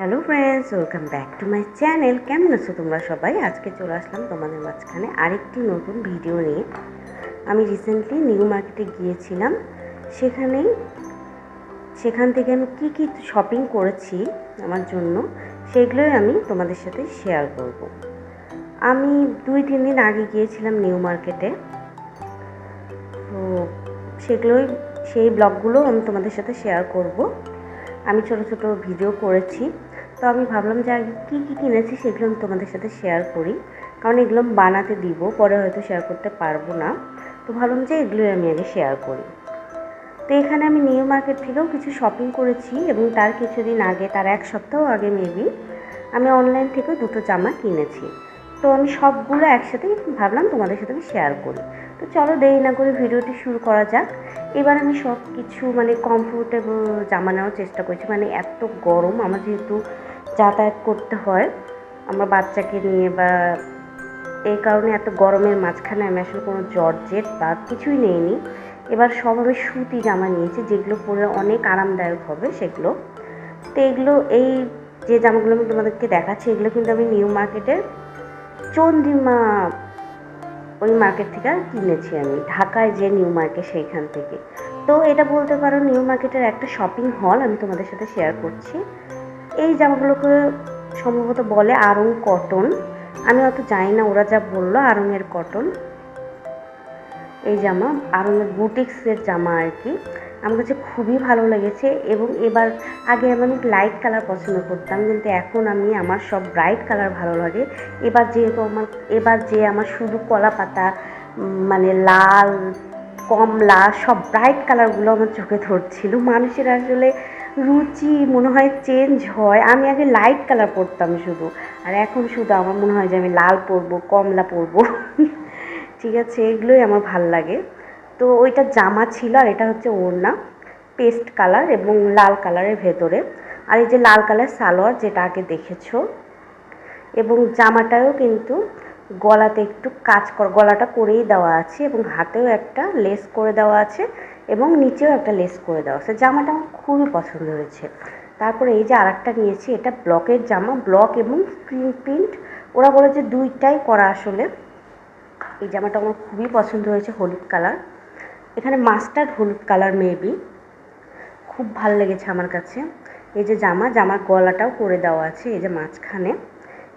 Hello friends welcome back to my channel কেমন আছো তোমরা সবাই? আজকে চলে আসলাম তোমাদের মাঝখানে আরেকটি নতুন ভিডিও নিয়ে। আমি রিসেন্টলি নিউ মার্কেটে গিয়েছিলাম। সেখানেই সেখান থেকে আমি কি কি শপিং করেছি আমার জন্য, সেগুলোই আমি তোমাদের সাথে শেয়ার করব। আমি দুই, তিন দিন আগে গিয়েছিলাম নিউ মার্কেটে তো সেগুলোই, সেই ব্লগগুলো আমি তোমাদের সাথে শেয়ার করব। আমি ছোট ছোট ভিডিও করেছি। তো আমি ভাবলাম যে আগে কী কী কিনেছি সেগুলো আমি তোমাদের সাথে শেয়ার করি। কারণ এগুলো বানাতে দিব, পরে হয়তো শেয়ার করতে পারব না। তো ভাবলাম যে এগুলোই আমি আগে শেয়ার করি। তো এখানে আমি নিউ মার্কেট থেকেও কিছু শপিং করেছি এবং তার কিছুদিন আগে, তার এক সপ্তাহ আগে মেবি আমি অনলাইন থেকেও দুটো জামা কিনেছি। তো আমি সবগুলো একসাথে ভাবলাম তোমাদের সাথে আমি শেয়ার করি। তো চলো দেরি না করে ভিডিওটি শুরু করা যাক। এবার আমি সব কিছু মানে কমফোর্টেবল জামা নেওয়ার চেষ্টা করছি। মানে এত গরম, আমার যেহেতু যাতায়াত করতে হয়, আমার বাচ্চাকে নিয়ে বা এই কারণে এত গরমের মাঝখানে আমি আসলে কোনো জর্জেট বা কিছুই নেইনি। এবার সব আমি সুতি জামা নিয়েছি, যেগুলো পরে অনেক আরামদায়ক হবে সেগুলো। তো এগুলো, এই যে জামাগুলো আমি তোমাদেরকে দেখাচ্ছি, এগুলো কিন্তু আমি নিউ মার্কেটের চন্দ্রিমা ওই মার্কেট থেকে কিনেছি আমি। ঢাকায় যে নিউ মার্কেট সেইখান থেকে। তো এটা বলতে পারো নিউ মার্কেটের একটা শপিং হল আমি তোমাদের সাথে শেয়ার করছি। এই জামাগুলোকে সম্ভবত বলে আরং কটন আমি অত জানি না ওরা যা বলল আরঙের কটন এই জামা আরঙের বুটিক্সের জামা আর কি। আমার কাছে খুবই ভালো লেগেছে এবং এবার আগে আমি লাইট কালার পছন্দ করতাম, কিন্তু এখন আমি আমার সব ব্রাইট কালার ভালো লাগে। এবার যেহেতু আমার, এবার যে আমার শুধু কলা পাতা মানে লাল, কমলা, সব ব্রাইট কালারগুলো আমার চোখে ধরছিল। মানুষের আসলে রুচি মনে হয় চেঞ্জ হয়। আমি আগে লাইট কালার পরতাম শুধু, আর এখন শুধু আমার মনে হয় যে আমি লাল পরবো, কমলা পরবো। ঠিক আছে, এগুলোই আমার ভালো লাগে। তো ওইটা জামা ছিল আর এটা হচ্ছে ওড়না, পেস্ট কালার এবং লাল কালারের ভেতরে। আর এই যে লাল কালার সালোয়ার যেটা আগে দেখেছ, এবং জামাটাও কিন্তু গলাতে একটু কাজ কর, গলাটা করেই দেওয়া আছে এবং হাতেও একটা লেস করে দেওয়া আছে এবং নিচেও একটা লেস করে দেওয়া আছে। জামাটা আমার খুবই পছন্দ হয়েছে। তারপরে এই যে আরেকটা নিয়েছি, এটা ব্লকের জামা, ব্লক এবং স্ক্রিন প্রিন্ট। ওরা বলে যে দুইটাই করা আসলে। এই জামাটা আমার খুবই পছন্দ হয়েছে, হলুদ কালার। এখানে মাস্টার্ড হলুদ কালার মেবি খুব ভালো লেগেছে আমার কাছে। এই যে জামা, জামার গলাটাও করে দেওয়া আছে এই যে মাঝখানে।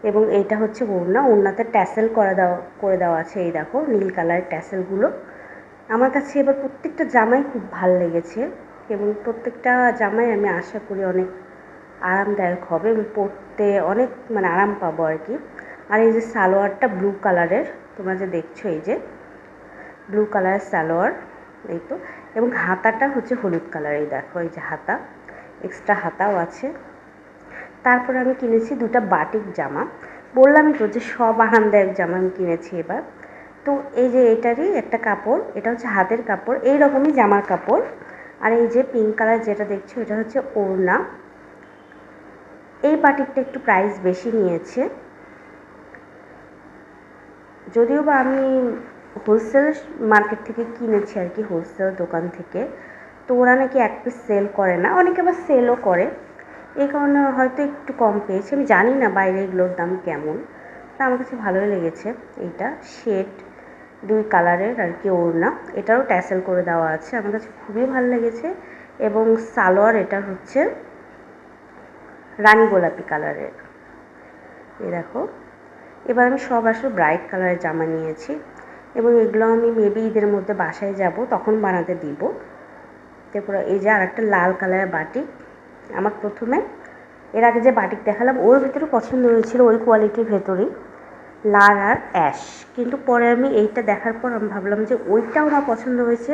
এবং এইটা হচ্ছে ওড়না, ওড়নাতে ট্যাসেল করে দেওয়া করে দেওয়া আছে এই দেখো, নীল কালারের ট্যাসেলগুলো আমার কাছে এবার প্রত্যেকটা জামাই খুব ভালো লেগেছে এবং প্রত্যেকটা জামাই আমি আশা করি অনেক আরামদায়ক হবে এবং পরতে অনেক মানে আরাম পাবো আর কি। আর এই যে সালোয়ারটা ব্লু কালারের তোমরা যে দেখছ এই যে ব্লু কালার সালোয়ার, এই তো, এবং হাতাটা হচ্ছে হলুদ কালারের দেখো, এই যে হাতা এক্সট্রা হাতাও আছে। তারপরে আমি কিনেছি দুটা বাটিক জামা। বললামই তো যে সব আরামদায়ক জামা আমি কিনেছি এবার। তো এই যে এটারই একটা কাপড়, এটা হচ্ছে হাতের কাপড় এই রকমই জামার কাপড়। আর এই যে পিঙ্ক কালার যেটা দেখছ, এটা হচ্ছে ওড়না। এই বাটিকটা একটু প্রাইস বেশি নিয়েছে। যদিও বা আমি হোলসেল মার্কেট থেকে কিনেছি আর কি হোলসেল দোকান থেকে, তো ওরা নাকি এক পিস সেল করে না। অনেকে আবার সেলও করে। এই কারণে হয়তো একটু কম পেয়েছি। আমি জানি না বাইরে এগুলোর দাম কেমন। তা আমার কাছে ভালোই লেগেছে এইটা। শেড দুই কালারের আর কি ওড়না। এটারও ট্যাসেল করে দেওয়া আছে। আমার কাছে খুবই ভালো লেগেছে। এবং সালোয়ার এটা হচ্ছে রানী গোলাপি কালারের এই দেখো। এবার আমি সব আসলে ব্রাইট কালারের জামা নিয়েছি এবং এগুলো আমি মেবি ঈদের মধ্যে বাসায় যাব, তখন বানাতে দিব। তারপরে এই যে আর একটা লাল কালারের বাটিক আমার প্রথমে, এর আগে যে বাটিক দেখালাম, ওর ভিতরে পছন্দ হয়েছিল ওই কোয়ালিটির ভেতরেই, লাল আর অ্যাশ কিন্তু পরে আমি এইটা দেখার পর আমি ভাবলাম যে ওইটাও আমার পছন্দ হয়েছে,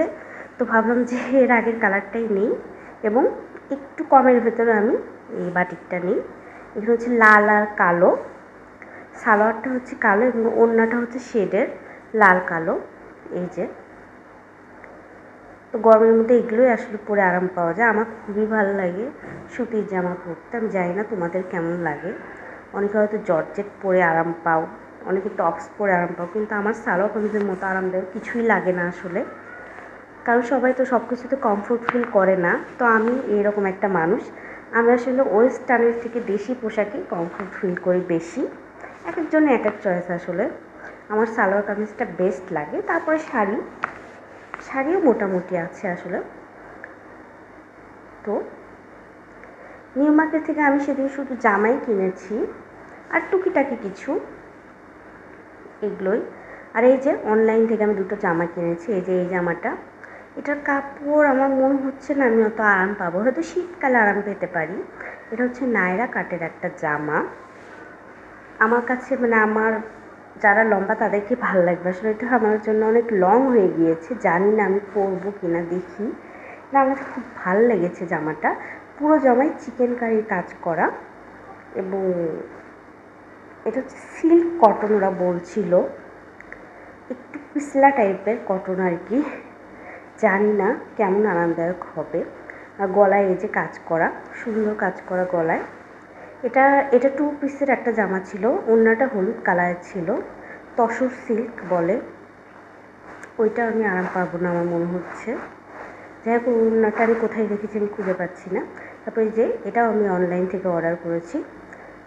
তো ভাবলাম যে এর আগের কালারটাই নেই এবং একটু কমের ভেতরে আমি এই বাটিকটা নিই। এখানে হচ্ছে লাল আর কালো। সালোয়ারটা হচ্ছে কালো এবং ওড়নাটা হচ্ছে শেডের, লাল কালো, এই যে। তো গরমের মধ্যে এগুলোই আসলে পরে আরাম পাওয়া যায়। আমার খুবই ভালো লাগে সুতির জামা পরতে। আমি জানি না তোমাদের কেমন লাগে। অনেকে হয়তো জর্জেট পরে আরাম পাও, অনেকে টপস পরে আরাম পাও, কিন্তু আমার সালোয়ার কামিজের মতো আরামদায়ক কিছুই লাগে না আসলে। কারণ সবাই তো সব কিছুতে কমফোর্ট ফিল করে না। তো আমি এরকম একটা মানুষ। আমি আসলে ওয়েস্টার্নের থেকে দেশি পোশাকে কমফোর্ট ফিল করি বেশি। এক একজনের এক এক চয়েস আসলে। আমার সালোয়ার কামিজটা বেস্ট লাগে। তারপরে শাড়ি। শাড়িও মোটামুটি আছে আসলে। তো নিউ মার্কেট থেকে আমি সেদিন শুধু জামাই কিনেছি আর টুকিটাকি কিছু এগুলোই। আর এই যে অনলাইন থেকে আমি দুটো জামা কিনেছি, এই যে, এই জামাটা। এটার কাপড় আমার মনে হচ্ছে না, আমি অত আরাম পাবো। হয়তো শীতকালে আরাম পেতে পারি। এটা হচ্ছে নায়রা কাটের একটা জামা। আমার কাছে মানে আমার যারা লম্বা তাদেরকে ভালো লাগবে। আসলে এটা আমার জন্য অনেক লং হয়ে গিয়েছে। জানি না আমি পরবো কিনা, দেখি। না, আমার খুব ভালো লেগেছে জামাটা। পুরো জামায় চিকেন কারির কাজ করা এবং এটা হচ্ছে সিল্ক কটন ওরা বলছিল। একটু পিছলা টাইপের কটন আর কি জানি না কেমন আরামদায়ক হবে। আর গলায় এই যে কাজ করা, সুন্দর কাজ করা গলায়। এটা এটা টু পিসের একটা জামা ছিল অন্যটা হলুদ কালারের ছিল, তসর সিল্ক বলে। ওইটা আমি আরাম পাবো না, আমার মনে হচ্ছে। যাই হোক অন্যটা আমি কোথায় রেখেছি আমি খুঁজে পাচ্ছি না। তারপরে যে, এটাও আমি অনলাইন থেকে অর্ডার করেছি।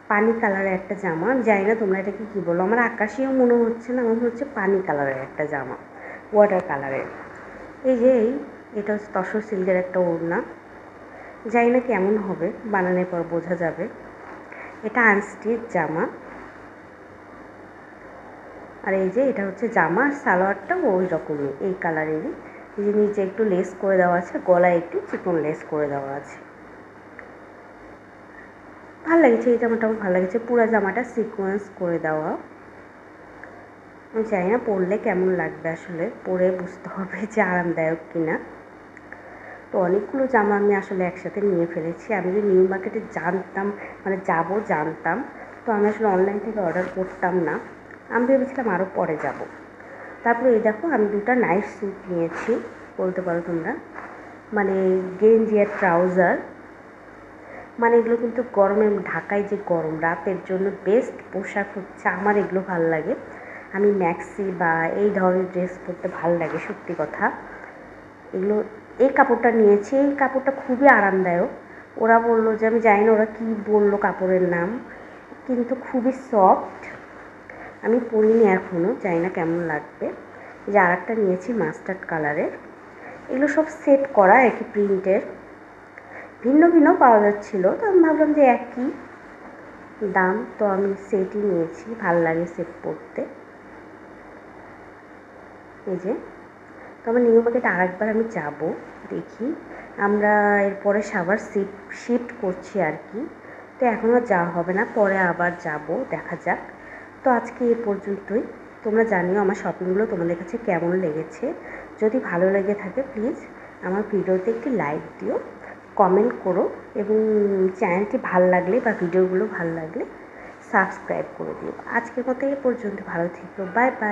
পানি কালারের একটা জামা। আমি জানি না তোমরা এটাকে কী বলো। আমার আকাশেও মনে হচ্ছে না আমার হচ্ছে পানি কালারের একটা জামা ওয়াটার কালারের এই যে, এই, এটা হচ্ছে তসর সিল্কের একটা ওড়না। জানি না কেমন হবে, বানানোর পর বোঝা যাবে। এটা আনস্টিচ জামা। আর এই যে এটা হচ্ছে জামা, আর সালোয়ারটাও ওই রকমই, এই কালারেরই। এই যে নিচে একটু লেস করে দেওয়া আছে, গলায় একটু চিকন লেস করে দেওয়া আছে। ভালো লেগেছে এই জামাটা আমার ভালো লেগেছে। পুরো জামাটা সিকোয়েন্স করে দেওয়া আমি জানি না পরলে কেমন লাগবে আসলে, পরে বুঝতে হবে যে আরামদায়ক কিনা। তো অনেকগুলো জামা আমি আসলে একসাথে নিয়ে ফেলেছি। আমি যদি নিউ মার্কেটে জানতাম মানে যাব জানতাম, তো আমি আসলে অনলাইন থেকে অর্ডার করতাম না। আমি ভেবেছিলাম আরও পরে যাব। তারপরে এই দেখো, আমি দুটো নাইট স্যুট নিয়েছি, বলতে পারো তোমরা। মানে গেঞ্জি আর ট্রাউজার। মানে এগুলো কিন্তু গরমে ঢাকায় যে গরম, রাতের জন্য বেস্ট পোশাক হচ্ছে, আমার এগুলো ভালো লাগে। আমি ম্যাক্সি বা এই ধরনের ড্রেস পরতে ভালো লাগে, সত্যি কথা। এগুলো এই কাপড়টা নিয়েছি। এই কাপড়টা খুবই আরামদায়ক। ওরা বলল যে, আমি জানি না ওরা কী বলল কাপড়ের নাম, কিন্তু খুবই সফট আমি পরিনি এখনও জানি না কেমন লাগবে। যে আর একটা নিয়েছি মাস্টার্ড কালারের এগুলো সব সেট করা, একই প্রিন্টের ভিন্ন ভিন্ন পাওয়া যাচ্ছিল তো আমি ভাবলাম যে একই দাম, তো আমি সেটই নিয়েছি। ভালো লাগে সেট পরতে। এই যে তো আমার নিউ মার্কেটে আরেকবার আমি যাব, দেখি। আমরা এরপরে সাবার শিফট শিফট করছি আর কি। তো এখন আর যাওয়া হবে না, পরে আবার যাব, দেখা যাক। তো আজকে এ পর্যন্তই। তোমরা জানিও আমার শপিংগুলো তোমাদের কাছে কেমন লেগেছে। যদি ভালো লেগে থাকে প্লিজ আমার ভিডিওতে একটি লাইক দিও, কমেন্ট করো এবং চ্যানেলটি ভালো লাগলে বা ভিডিওগুলো ভালো লাগলে সাবস্ক্রাইব করে দিও। আজকের মতো এ পর্যন্ত, ভালো থেকো, বাই বাই।